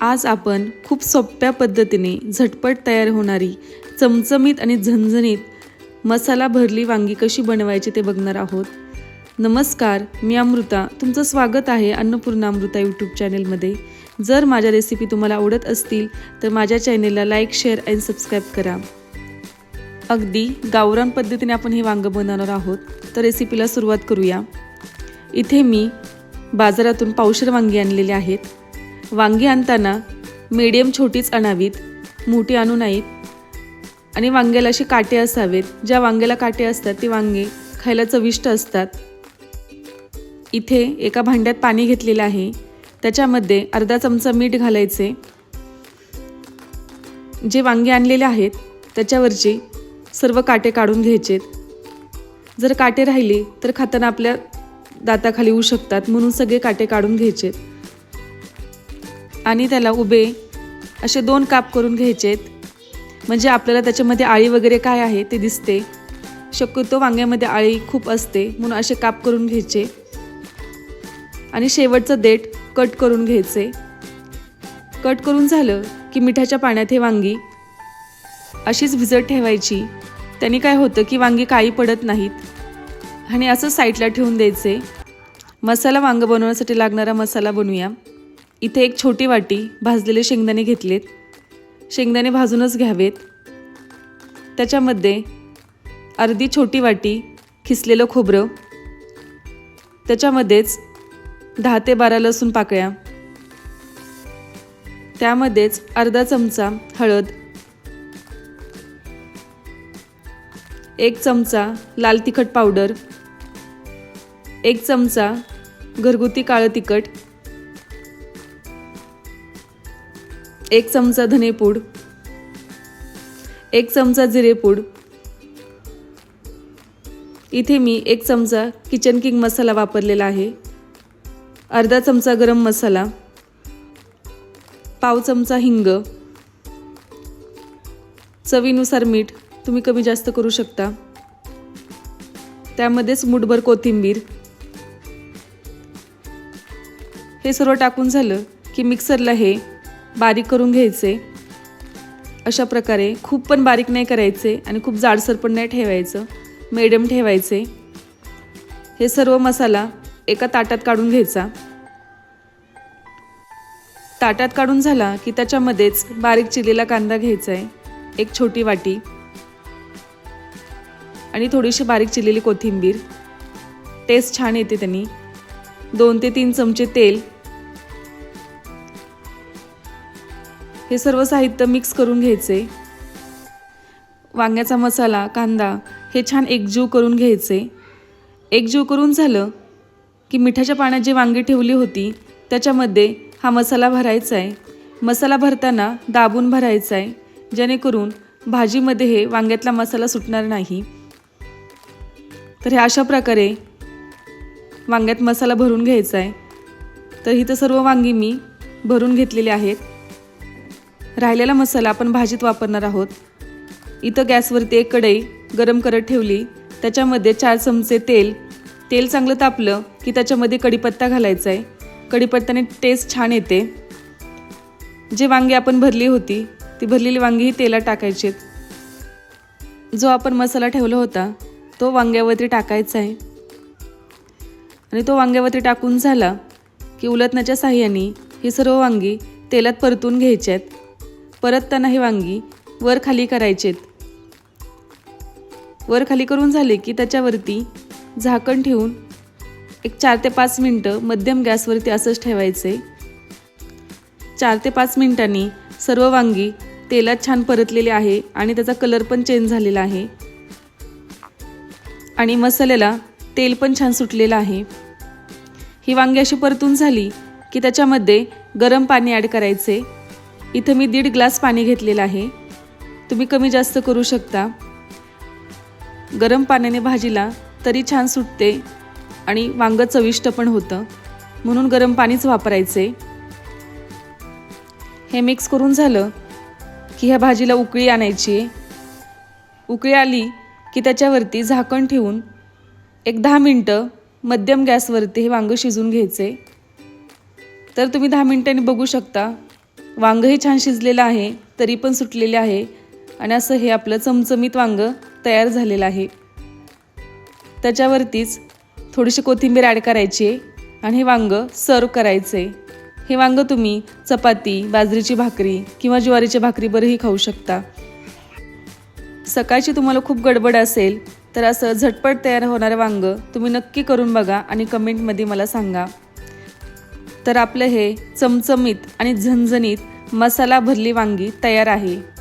आज आपण खूप सोप्या पद्धतीने झटपट तयार होणारी चमचमीत आणि झणझणीत मसाला भरली वांगी कशी बनवायची ते बघणार आहोत. नमस्कार मी अमृता. तुमचं स्वागत आहे अन्नपूर्णा अमृता यूट्यूब चॅनेलमध्ये जर माझ्या रेसिपी तुम्हाला आवडत असतील तर माझ्या चॅनेलला लाईक शेअर आणि सबस्क्राईब करा. अगदी गावरान पद्धतीने आपण हे वांगं बनवणार आहोत. तर रेसिपीला सुरुवात करूया. इथे मी बाजारातून पावशर वांगी आणलेली आहेत. वांगी आणताना मीडियम छोटीच आणावीत मोठी आणू नाहीत. आणि वांग्याला असे काटे असावेत ज्या वांग्याला काटे असतात ते वांगे खायला चविष्ट असतात. इथे एका भांड्यात पाणी घेतलेलं आहे. त्याच्यामध्ये अर्धा चमचा मीठ घालायचे. जे वांगे आणलेले आहेत त्याच्यावरचे सर्व काटे काढून घ्यायचेत. जर काटे राहिले तर खाताना आपल्या दाताखाली येऊ शकतात म्हणून सगळे काटे काढून घ्यायचेत. आणि त्याला उभे असे दोन काप करून घ्यायचेत. म्हणजे आपल्याला त्याच्यामध्ये आळी वगैरे काय आहे ते दिसते. शक्यतो वांग्यामध्ये आळी खूप असते म्हणून असे काप करून घ्यायचे. आणि शेवटचं देठ कट करून घ्यायचे. कट करून झालं की मिठाच्या पाण्यात हे वांगी अशीच भिजत ठेवायची. त्याने काय होतं की वांगी काळी पडत नाहीत. आणि असं साईडला ठेवून द्यायचे. मसाला वांग बनवण्यासाठी लागणारा मसाला बनवूया. इथे एक छोटी वाटी भाजलेले शेंगदाणे घेतलेत. शेंगदाणे भाजूनच घ्यावेत. त्याच्यामध्ये अर्धी छोटी वाटी खिसलेलं खोबरं. त्याच्यामध्येच दहा ते बारा लसूण पाकळ्या. त्यामध्येच अर्धा चमचा हळद. एक चमचा लाल तिखट पावडर. एक चमचा घरगुती काळं तिखट. एक चमचा धनेपूड एक चमचा जिरेपूड इथे मी एक चमचा किचन किंग मसाला वापरलेला आहे. अर्धा चमचा गरम मसाला. पाव चमचा हिंग. चवीनुसार मीठ तुम्ही कमी जास्त करू शकता. त्यामध्येच मुठभर कोथिंबीर. हे सर्व टाकून झालं की मिक्सरला हे बारीक करून घ्यायचे. अशा प्रकारे खूप पण बारीक नाही करायचे आणि खूप जाडसर पण नाही ठेवायचं. मिडियम ठेवायचे. हे सर्व मसाला एका ताटात काढून घ्यायचा. ताटात काढून झाला की त्याच्यामध्येच बारीक चिरलेला कांदा घ्यायचा आहे एक छोटी वाटी. आणि थोडीशी बारीक चिरलेली कोथिंबीर. टेस्ट छान येते त्यांनी. दोन ते तीन चमचे तेल हे सर्व साहित्य मिक्स करून घ्यायचे. वांग्याचा मसाला कांदा हे छान एकजीव करून घ्यायचे. एकजीव करून झालं की मिठाच्या पाण्यात जी वांगी ठेवली होती त्याच्यामध्ये हा मसाला भरायचा आहे. मसाला भरताना दाबून भरायचा आहे जेणेकरून भाजीमध्ये हे वांग्यातला मसाला सुटणार नाही. तर हे अशा प्रकारे वांग्यात मसाला भरून घ्यायचा आहे. तर इथं सर्व वांगी मी भरून घेतलेली आहेत. राहिलेला मसाला आपण भाजीत वापरणार आहोत. इथं गॅसवरती एक कढई गरम करत ठेवली. त्याच्यामध्ये चार चमचे तेल. तेल चांगलं तापलं की त्याच्यामध्ये कढीपत्ता घालायचा आहे कढीपत्त्याने टेस्ट छान येते. जे वांगी आपण भरली होती ती भरलेली वांगीही तेलात टाकायचीत. जो आपण मसाला ठेवला होता तो वांग्यावरती टाकायचा आहे आणि तो वांग्यावरती टाकून झाला की उलटण्याच्या साह्याने ही सर्व वांगी तेलात परतून घ्यायची आहेत परतताना ही वांगी. वर खाली करायचेत. वर खाली करून झाले की त्याच्यावरती झाकण ठेवून एक चार ते पाच मिनटं मध्यम गॅसवरती असंच ठेवायचे. चार ते पाच मिनटांनी सर्व वांगी तेलात छान परतलेले आहे आणि त्याचा कलर पण चेंज झालेला आहे. आणि मसाल्याला तेल पण छान सुटलेलं आहे. ही वांगी अशी परतून झाली की त्याच्यामध्ये गरम पाणी ॲड करायचे. इथं मी दीड ग्लास पाणी घेतलेलं आहे. तुम्ही कमी जास्त करू शकता. गरम पाण्याने भाजीला तरी छान सुटते आणि वांगं चविष्ट पण होतं. म्हणून गरम पाणीच वापरायचे. हे मिक्स करून झालं की ह्या भाजीला उकळी आणायची. आहे उकळी आली की त्याच्यावरती झाकण ठेवून एक दहा मिनटं मध्यम गॅसवरती हे वांगं शिजून घ्यायचे. तर तुम्ही दहा मिनिटांनी बघू शकता. वांगंही छान शिजलेलं आहे तरी पण सुटलेले आहे. आणि असं हे आपलं चमचमीत वांग तयार झालेलं आहे. त्याच्यावरतीच थोडीशी कोथिंबीर ॲड करायची आहे आणि हे वांग सर्व करायचे हे वांग तुम्ही चपाती बाजरीची भाकरी किंवा ज्वारीची भाकरी बरंही खाऊ शकता. सकाळची तुम्हाला खूप गडबड असेल तर असं झटपट तयार होणारं वांग तुम्ही नक्की करून बघा आणि कमेंटमध्ये मला सांगा. तर आपलं हे चमचमीत आणि झणझणीत मसाला भरली वांगी तयार आहे.